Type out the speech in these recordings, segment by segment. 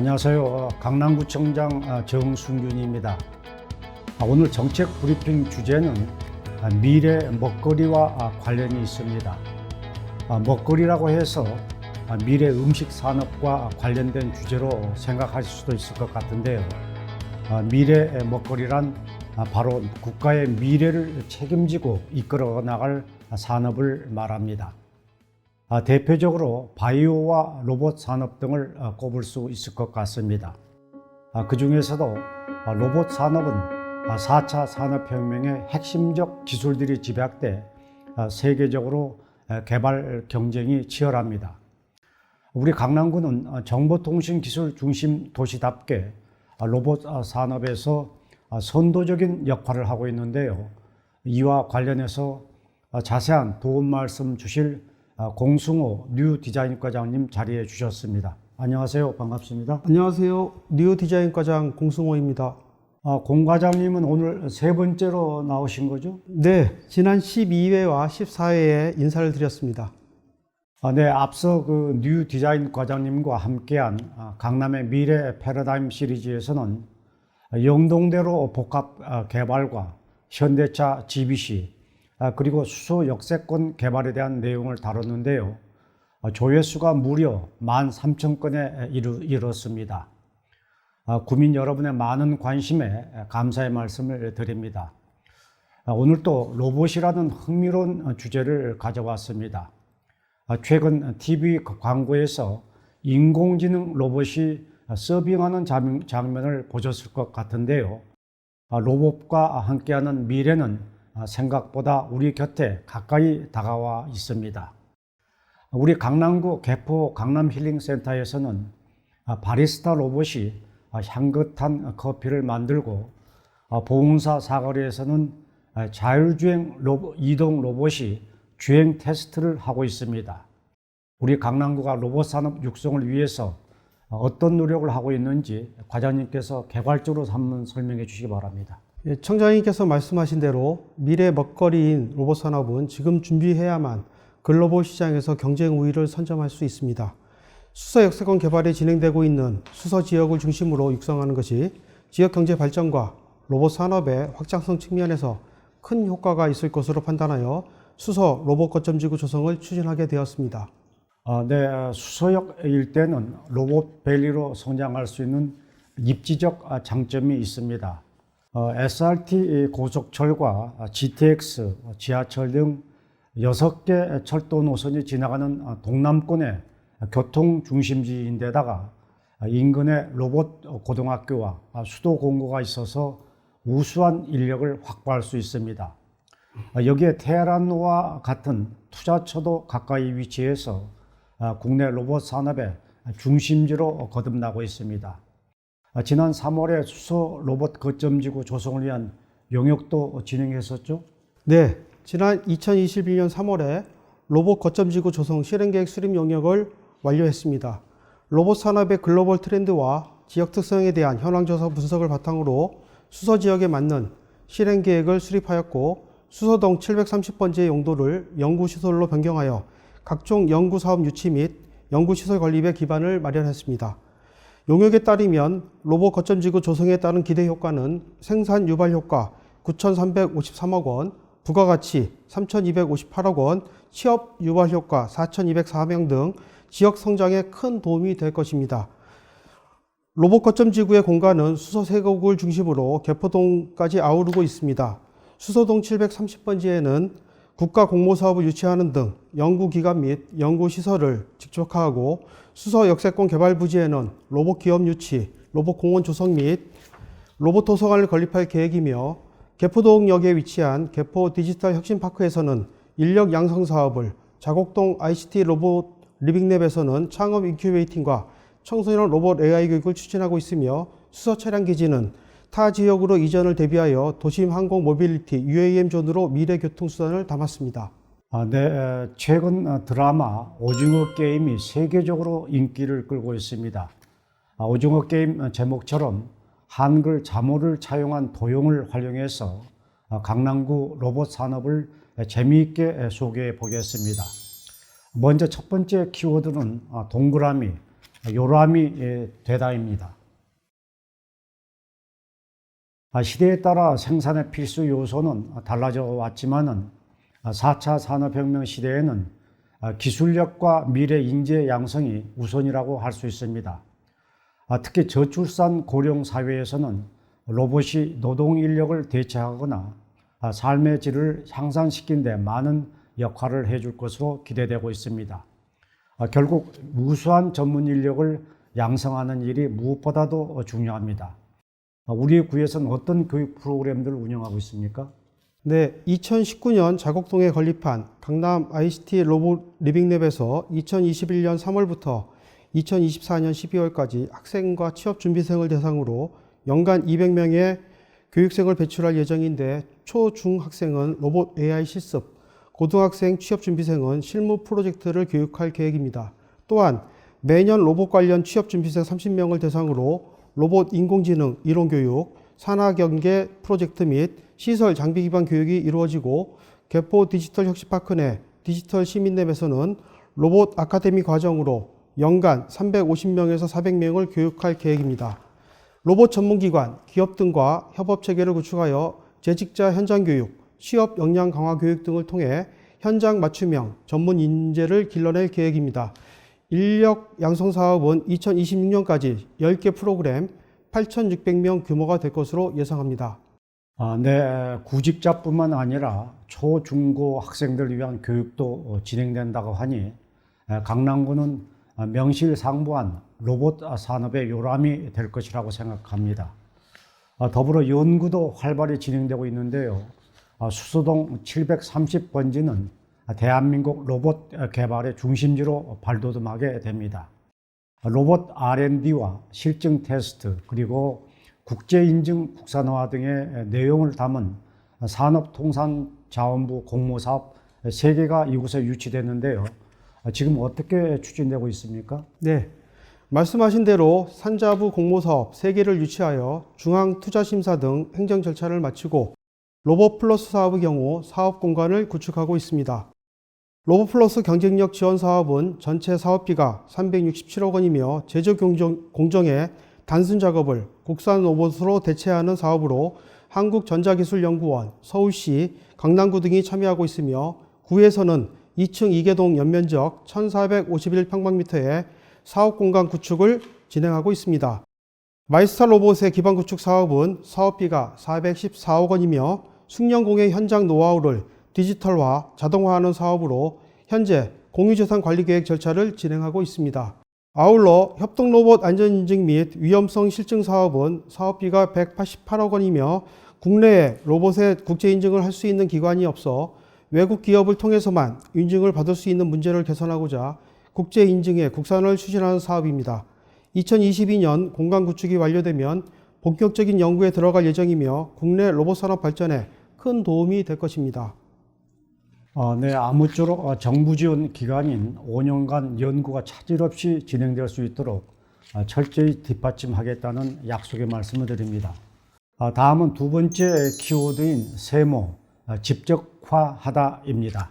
아, 안녕하세요. 어, 강남구청장 아, 정순균입니다. 아, 오늘 정책 브리핑 주제는 아, 미래 먹거리와 아, 관련이 있습니다. 아, 먹거리라고 해서 아, 미래 음식 산업과 관련된 주제로 생각하실 수도 있을 것 같은데요. 아, 미래 먹거리란 아, 바로 국가의 미래를 책임지고 이끌어 나갈 산업을 말합니다. 아, 대표적으로 바이오와 로봇 산업 등을 아, 꼽을 수 있을 것 같습니다. 아, 그 중에서도 아, 로봇 산업은 아, 4차 산업혁명의 핵심적 기술들이 집약돼 아, 세계적으로 아, 개발 경쟁이 치열합니다. 우리 강남구는 아, 정보통신기술 중심 도시답게 아, 로봇 아, 산업에서 아, 선도적인 역할을 하고 있는데요. 이와 관련해서 아, 자세한 도움 말씀 주실 아, 공승호 뉴 디자인 과장님 자리해 주셨습니다. 안녕하세요. 반갑습니다. 안녕하세요. 뉴 디자인 과장 공승호입니다. 아, 공 과장님은 오늘 세 번째로 나오신 거죠? 네, 지난 12회와 14회에 인사를 드렸습니다. 아, 네, 앞서 그 뉴 디자인 과장님과 함께한 아, 강남의 미래 패러다임 시리즈에서는 영동대로 복합 아, 개발과 현대차 GBC 아, 그리고 수소 역세권 개발에 대한 내용을 다뤘는데요. 아, 조회수가 무려 13,000건에 이르렀습니다. 아, 구민 여러분의 많은 관심에 감사의 말씀을 드립니다. 아, 오늘 또 로봇이라는 흥미로운 주제를 가져왔습니다. 아, 최근 TV 광고에서 인공지능 로봇이 서빙하는 장- 장면을 보셨을 것 같은데요. 아, 로봇과 함께하는 미래는 아, 생각보다 우리 곁에 가까이 다가와 있습니다. 우리 강남구 개포 강남 힐링센터에서는 아, 바리스타 로봇이 아, 향긋한 커피를 만들고 아, 보훈사 사거리에서는 아, 자율주행 로봇, 이동 로봇이 주행 테스트를 하고 있습니다. 우리 강남구가 로봇 산업 육성을 위해서 어떤 노력을 하고 있는지 과장님께서 개괄적으로 한번 설명해 주시기 바랍니다. 예, 청장님께서 말씀하신 대로 미래 먹거리인 로봇 산업은 지금 준비해야만 글로벌 시장에서 경쟁 우위를 선점할 수 있습니다. 수서 역세권 개발이 진행되고 있는 수서 지역을 중심으로 육성하는 것이 지역 경제 발전과 로봇 산업의 확장성 측면에서 큰 효과가 있을 것으로 판단하여 수서 로봇 거점 지구 조성을 추진하게 되었습니다. 어, 네, 어, 수서역 일대는 로봇 밸리로 성장할 수 있는 입지적 아, 장점이 있습니다. 어, SRT 고속철과 GTX, 지하철 등 6개 철도 노선이 지나가는 어, 동남권의 교통 중심지인데다가 인근에 로봇 고등학교와 수도 공고가 있어서 우수한 인력을 확보할 수 있습니다. 어, 여기에 테헤란과 같은 투자처도 가까이 위치해서 아, 국내 로봇 산업의 중심지로 거듭나고 있습니다. 아, 지난 3월에 수소 로봇 거점지구 조성을 위한 용역도 진행했었죠. 네, 지난 2021년 3월에 로봇 거점지구 조성 실행계획 수립 용역을 완료했습니다. 로봇 산업의 글로벌 트렌드와 지역 특성에 대한 현황 조사 분석을 바탕으로 수서 지역에 맞는 실행계획을 수립하였고 수서동 730번지의 용도를 연구시설로 변경하여 각종 연구사업 유치 및 연구시설 건립의 기반을 마련했습니다. 용역에 따르면 로봇 거점 지구 조성에 따른 기대 효과는 생산 유발 효과 9,353억 원, 부가가치 3,258억 원, 취업 유발 효과 4,204명 등 지역 성장에 큰 도움이 될 것입니다. 로봇 거점 지구의 공간은 수서 세곡을 중심으로 개포동까지 아우르고 있습니다. 수서동 730번지에는 국가 공모 사업을 유치하는 등 연구기관 및 연구시설을 직접화하고 수서 역세권 개발 부지에는 로봇 기업 유치, 로봇 공원 조성 및 로봇 도서관을 건립할 계획이며 개포동역에 위치한 개포 디지털 혁신파크에서는 인력 양성 사업을 자곡동 ICT 로봇 리빙랩에서는 창업 인큐베이팅과 청소년 로봇 AI 교육을 추진하고 있으며 수서 차량 기지는 타 지역으로 이전을 대비하여 도심 항공 모빌리티 UAM 존으로 미래 교통 수단을 담았습니다. 아, 네, 에, 최근 어, 드라마 오징어 게임이 세계적으로 인기를 끌고 있습니다. 아, 오징어 게임 어, 제목처럼 한글 자모를 차용한 도형을 활용해서 어, 강남구 로봇 산업을 재미있게 소개해 보겠습니다. 먼저 첫 번째 키워드는 아, 동그라미, 요람이 예, 되다입니다. 아, 시대에 따라 생산의 필수 요소는 달라져 왔지만은 4차 산업혁명 시대에는 아, 기술력과 미래 인재 양성이 우선이라고 할 수 있습니다. 아, 특히 저출산 고령 사회에서는 로봇이 노동 인력을 대체하거나 아, 삶의 질을 향상시킨 데 많은 역할을 해줄 것으로 기대되고 있습니다. 아, 결국 우수한 전문 인력을 양성하는 일이 무엇보다도 중요합니다. 아, 우리 구에서는 어떤 교육 프로그램들을 운영하고 있습니까? 네, 2019년 자곡동에 건립한 강남 ICT 로봇 리빙랩에서 2021년 3월부터 2024년 12월까지 학생과 취업 준비생을 대상으로 연간 200명의 교육생을 배출할 예정인데 초, 중 학생은 로봇 AI 실습, 고등학생 취업 준비생은 실무 프로젝트를 교육할 계획입니다. 또한 매년 로봇 관련 취업 준비생 30명을 대상으로 로봇 인공지능 이론 교육, 산하 경계 프로젝트 및 시설 장비 기반 교육이 이루어지고 개포 디지털 혁신파크 내 디지털 시민랩에서는 로봇 아카데미 과정으로 연간 350명에서 400명을 교육할 계획입니다. 로봇 전문기관, 기업 등과 협업 체계를 구축하여 재직자 현장 교육, 취업 역량 강화 교육 등을 통해 현장 맞춤형 전문 인재를 길러낼 계획입니다. 인력 양성 사업은 2026년까지 10개 프로그램 8,600명 규모가 될 것으로 예상합니다. 아, 네, 구직자뿐만 아니라 초, 중고 학생들을 위한 교육도 어, 진행된다고 하니 에, 강남구는 아, 명실상부한 로봇 산업의 요람이 될 것이라고 생각합니다. 아, 더불어 연구도 활발히 진행되고 있는데요. 아, 수소동 730번지는 대한민국 로봇 개발의 중심지로 발돋움하게 됩니다. 로봇 R&D와 실증 테스트 그리고 국제 인증 국산화 등의 내용을 담은 산업통상자원부 공모사업 세 개가 이곳에 유치됐는데요. 지금 어떻게 추진되고 있습니까? 네. 말씀하신 대로 산자부 공모사업 3개를 유치하여 중앙투자심사 등 행정 절차를 마치고 로봇 플러스 사업의 경우 사업 공간을 구축하고 있습니다. 로봇 플러스 경쟁력 지원 사업은 전체 사업비가 367억 원이며 제조 공정, 공정의 단순 작업을 국산 로봇으로 대체하는 사업으로 한국전자기술연구원, 서울시, 강남구 등이 참여하고 있으며 구에서는 2층 2개동 연면적 1,451평방미터의 사업 공간 구축을 진행하고 있습니다. 마이스타 로봇의 기반 구축 사업은 사업비가 414억 원이며 숙련공의 현장 노하우를 디지털화, 자동화하는 사업으로 현재 공유재산 관리 계획 절차를 진행하고 있습니다. 아울러 협동 로봇 안전 인증 및 위험성 실증 사업은 사업비가 188억 원이며 국내에 로봇의 국제 인증을 할 수 있는 기관이 없어 외국 기업을 통해서만 인증을 받을 수 있는 문제를 개선하고자 국제 인증의 국산화를 추진하는 사업입니다. 2022년 공간 구축이 완료되면 본격적인 연구에 들어갈 예정이며 국내 로봇 산업 발전에 큰 도움이 될 것입니다. 어, 네, 아무쪼록 어, 정부 지원 기간인 5년간 연구가 차질 없이 진행될 수 있도록 어, 철저히 뒷받침하겠다는 약속의 말씀을 드립니다. 어, 다음은 두 번째 키워드인 세모, 어, 직접화하다입니다.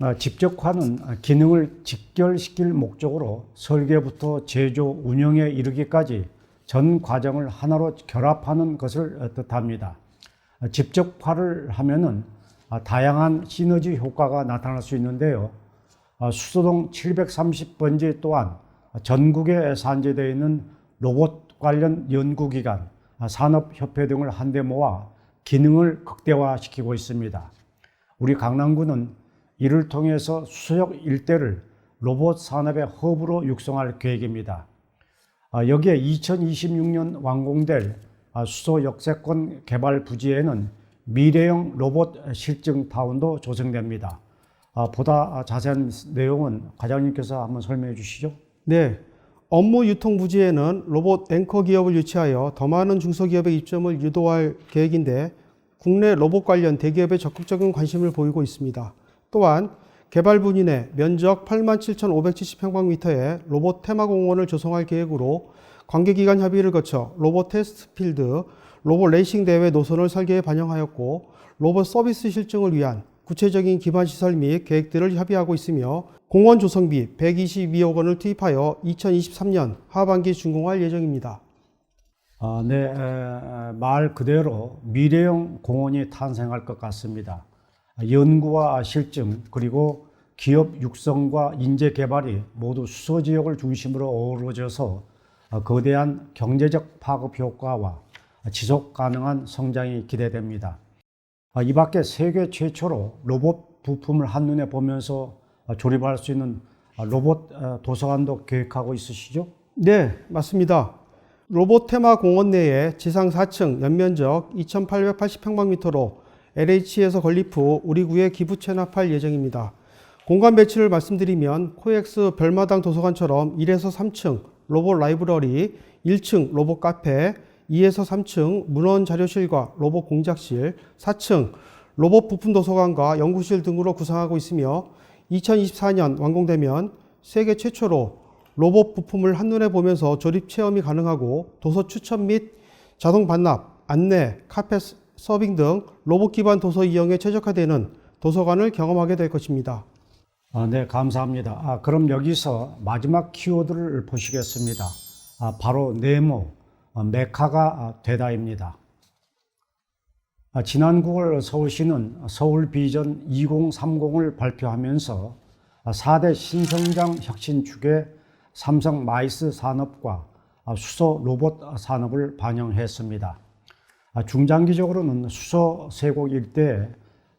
어, 직접화는 기능을 직결시킬 목적으로 설계부터 제조, 운영에 이르기까지 전 과정을 하나로 결합하는 것을 어, 뜻합니다. 어, 직접화를 하면은 아, 다양한 시너지 효과가 나타날 수 있는데요. 아, 수소동 730번지 또한 전국에 산재되어 있는 로봇 관련 연구기관, 아, 산업협회 등을 한데 모아 기능을 극대화시키고 있습니다. 우리 강남구는 이를 통해서 수서역 일대를 로봇 산업의 허브로 육성할 계획입니다. 아, 여기에 2026년 완공될 아, 수소 역세권 개발 부지에는 미래형 로봇 실증 타운도 조성됩니다. 아, 보다 자세한 내용은 과장님께서 한번 설명해 주시죠. 네. 업무 유통 부지에는 로봇 앵커 기업을 유치하여 더 많은 중소기업의 입점을 유도할 계획인데 국내 로봇 관련 대기업에 적극적인 관심을 보이고 있습니다. 또한 개발 내 면적 87,570평방미터의 로봇 테마 공원을 조성할 계획으로 관계기관 협의를 거쳐 로봇 테스트 필드, 로봇 레이싱 대회 노선을 설계에 반영하였고 로봇 서비스 실증을 위한 구체적인 기반 시설 및 계획들을 협의하고 있으며 공원 조성비 122억 원을 투입하여 2023년 하반기 준공할 예정입니다. 아, 네, 에, 에, 말 그대로 미래형 공원이 탄생할 것 같습니다. 연구와 실증 그리고 기업 육성과 인재 개발이 모두 수소 지역을 중심으로 어우러져서 어, 거대한 경제적 파급 효과와 지속 가능한 성장이 기대됩니다. 아, 이 밖에 세계 최초로 로봇 부품을 한눈에 보면서 어, 조립할 수 있는 아, 로봇 어, 도서관도 계획하고 있으시죠? 네, 맞습니다. 로봇 테마 공원 내에 지상 4층 연면적 2,880평방미터로 LH에서 건립 후 우리 구에 기부 체납할 예정입니다. 공간 배치를 말씀드리면 코엑스 별마당 도서관처럼 1에서 3층 로봇 라이브러리, 1층 로봇 카페, 2에서 3층 문헌 자료실과 로봇 공작실, 4층 로봇 부품 도서관과 연구실 등으로 구성하고 있으며 2024년 완공되면 세계 최초로 로봇 부품을 한눈에 보면서 조립 체험이 가능하고 도서 추천 및 자동 반납, 안내, 카펫 서빙 등 로봇 기반 도서 이용에 최적화되는 도서관을 경험하게 될 것입니다. 아, 네, 감사합니다. 아, 그럼 여기서 마지막 키워드를 보시겠습니다. 아, 바로 네모, 아, 메카가 아, 되다입니다. 아, 지난 9월 서울시는 서울 비전 2030을 발표하면서 아, 4대 신성장 혁신 축의 삼성 마이스 산업과 아, 수소 로봇 산업을 반영했습니다. 아, 중장기적으로는 수소 세곡 일대에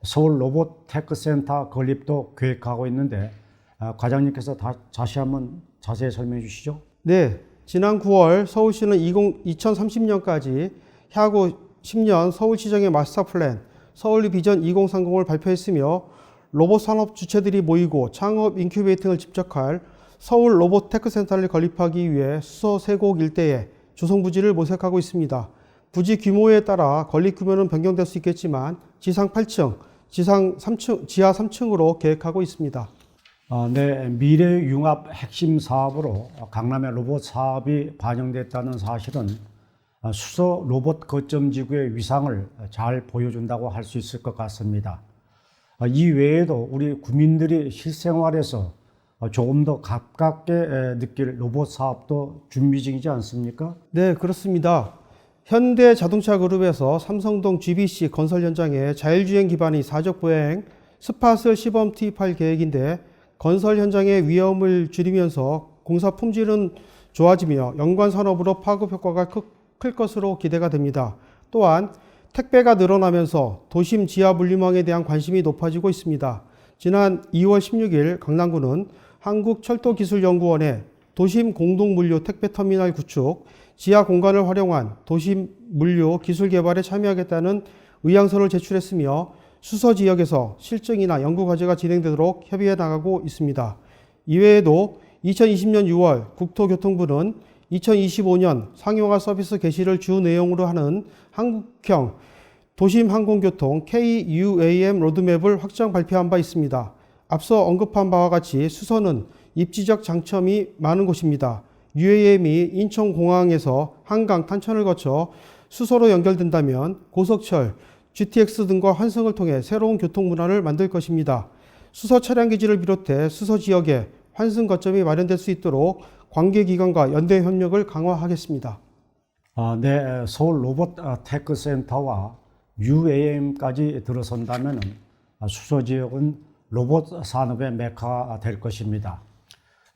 서울 로봇 테크센터 건립도 계획하고 있는데 아, 과장님께서 다, 다시 한번 자세히 설명해 주시죠. 네, 지난 9월 서울시는 20, 2030년까지 향후 10년 서울시정의 마스터 플랜 서울 비전 2030을 발표했으며 로봇 산업 주체들이 모이고 창업 인큐베이팅을 집적할 서울 로봇 테크센터를 건립하기 위해 수서 세곡 일대에 조성 부지를 모색하고 있습니다. 부지 규모에 따라 건립 규모는 변경될 수 있겠지만 지상 8층, 지상 3층, 지하 3층으로 계획하고 있습니다. 아, 네, 미래 융합 핵심 사업으로 강남의 로봇 사업이 반영됐다는 사실은 아, 수소 로봇 거점 지구의 위상을 잘 보여준다고 할 수 있을 것 같습니다. 아, 이 외에도 우리 구민들이 실생활에서 어, 조금 더 가깝게 에, 느낄 로봇 사업도 준비 중이지 않습니까? 네, 그렇습니다. 현대 자동차 그룹에서 삼성동 GBC 건설 현장에 자율주행 기반의 사적 보행 스팟을 시범 투입할 계획인데 건설 현장의 위험을 줄이면서 공사 품질은 좋아지며 연관 산업으로 파급 효과가 크- 클 것으로 기대가 됩니다. 또한 택배가 늘어나면서 도심 지하 물류망에 대한 관심이 높아지고 있습니다. 지난 2월 16일 강남구는 한국철도기술연구원에 도심 공동물류 택배터미널 구축, 지하 공간을 활용한 도심 물류 기술 개발에 참여하겠다는 의향서를 제출했으며 수서 지역에서 실증이나 연구 과제가 진행되도록 협의해 나가고 있습니다. 이외에도 2020년 6월 국토교통부는 2025년 상용화 서비스 개시를 주 내용으로 하는 한국형 도심 항공교통 KUAM 로드맵을 확정 발표한 바 있습니다. 앞서 언급한 바와 같이 수서는 입지적 장점이 많은 곳입니다. UAM이 인천공항에서 한강 탄천을 거쳐 수서로 연결된다면 고속철, GTX 등과 환승을 통해 새로운 교통 문화를 만들 것입니다. 수서 차량 기지를 비롯해 수서 지역에 환승 거점이 마련될 수 있도록 관계기관과 연대 협력을 강화하겠습니다. 아, 네, 서울 로봇 아, 테크 센터와 UAM까지 들어선다면 수소 지역은 로봇 산업의 메카가 될 것입니다.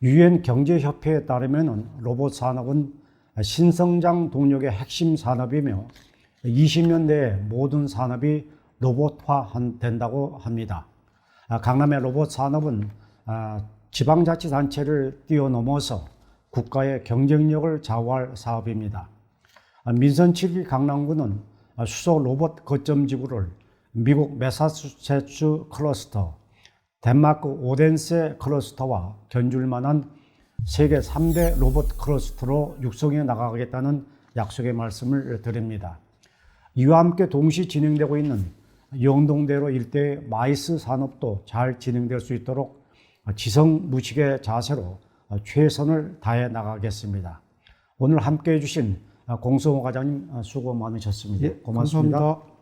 유엔 경제협회에 따르면 로봇 산업은 신성장 동력의 핵심 산업이며 20년 내에 모든 산업이 로봇화 된다고 합니다. 아, 강남의 로봇 산업은 아, 지방자치단체를 뛰어넘어서 국가의 경쟁력을 좌우할 사업입니다. 아, 민선 7기 강남구는 아, 수소 로봇 거점 지구를 미국 매사추세츠 클러스터, 덴마크 오덴세 클러스터와 견줄 만한 세계 3대 로봇 클러스터로 육성해 나가겠다는 약속의 말씀을 드립니다. 이와 함께 동시 진행되고 있는 영동대로 일대 마이스 산업도 잘 진행될 수 있도록 지성 무식의 자세로 최선을 다해 나가겠습니다. 오늘 함께 해주신 공성호 과장님 수고 많으셨습니다. 예, 고맙습니다. 감사합니다.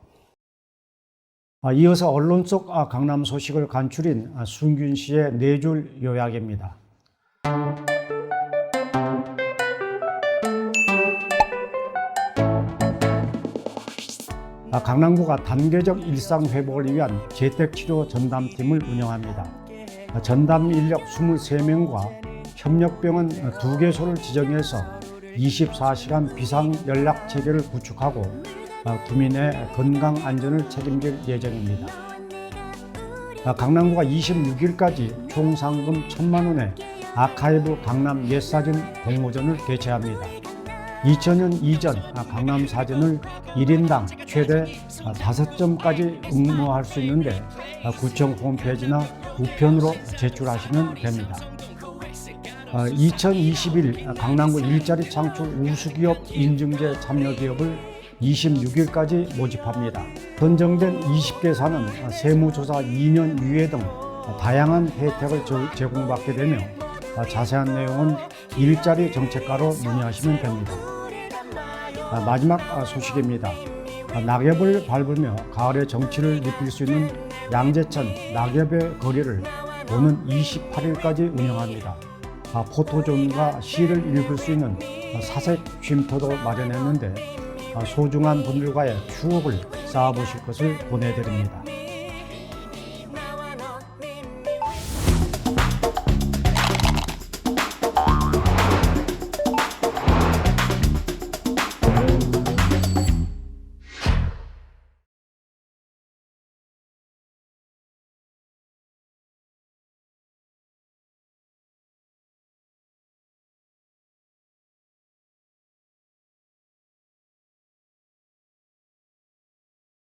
아, 이어서 언론 속 아, 강남 소식을 간추린 아, 순균 씨의 네 줄 요약입니다. 강남구가 단계적 일상 회복을 위한 재택치료 전담팀을 운영합니다. 아, 전담 인력 23명과 협력병원 2개소를 지정해서 24시간 비상 연락 체계를 구축하고 아, 구민의 건강 안전을 책임질 예정입니다. 아, 강남구가 26일까지 총 상금 1천만 원의 아카이브 강남 옛사진 공모전을 개최합니다. 2000년 이전 아, 강남 사진을 1인당 최대 5점까지 응모할 수 있는데 아, 구청 홈페이지나 우편으로 제출하시면 됩니다. 2021 강남구 일자리 창출 우수기업 인증제 참여기업을 26일까지 모집합니다. 선정된 20개 사는 세무조사 2년 유예 등 다양한 혜택을 저- 제공받게 되며 자세한 내용은 일자리 정책과로 문의하시면 됩니다. 아, 마지막 아, 소식입니다. 아, 낙엽을 밟으며 가을의 정취를 느낄 수 있는 양재천 낙엽의 거리를 오는 28일까지 운영합니다. 아, 포토존과 시를 읽을 수 있는 아, 사색 쉼터도 마련했는데 아, 소중한 분들과의 추억을 쌓아보실 것을 권해드립니다.